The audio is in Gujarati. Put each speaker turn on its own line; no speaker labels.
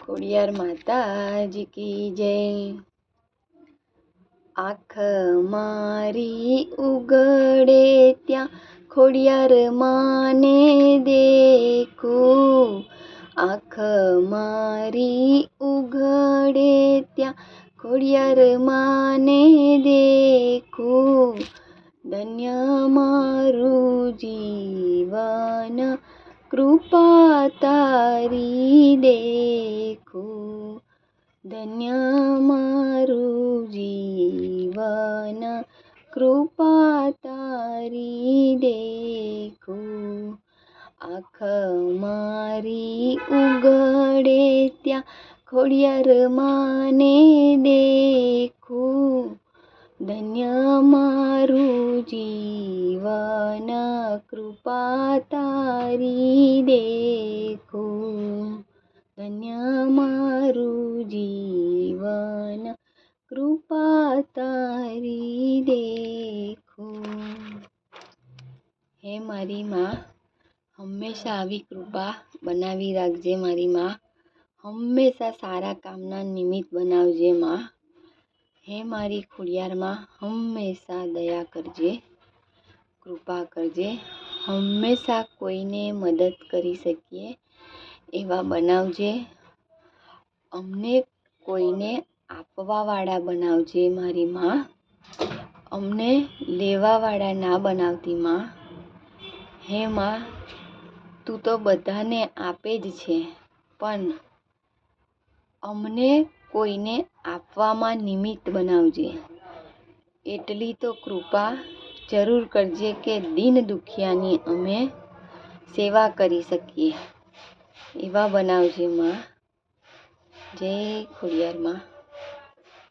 ખોડિયાર માતાજી કી જય. આંખ મારી ઉગડે ત્યાં ખોડિયાર માને દેખું. આંખ મારી ઉઘડે ત્યાં ખોડિયાર માને દેખું. ધન્ય મારું જીવન કૃપા તારી દેખો. ધન્ય મારું જીવન. કૃપા તારી દેખો. આંખ મારી ઉગડે ત્યાં ખોડિયાર માને દેખો. ધન્ય મારું જીવન. કૃપા તારી દેખો. ધન્ય મારું જીવન, કૃપા તારી દેખો. હે મારી માં, હંમેશા આવી કૃપા બનાવી રાખજે મારી માં. હંમેશા સારા કામના નિમિત્ત બનાવજે માં. હે મારી ખોડિયારમાં હંમેશા દયા કરજે. કૃપા કરજે. હંમેશા કોઈને મદદ કરી શકીએ એવા બનાવજે. અમને કોઈને આપવાવાળા બનાવજે મારી માં. અમને લેવાવાળા ના બનાવતી માં. હે માં, તું તો બધાને આપે જ છે, પણ અમને કોઈને આપવામાં નિમિત્ત બનાવજે. એટલી તો કૃપા જરૂર કરજે કે દીન દુખિયાની અમે સેવા કરી શકીએ. એવા બનાવજે માં. જય ખોડિયાર માં.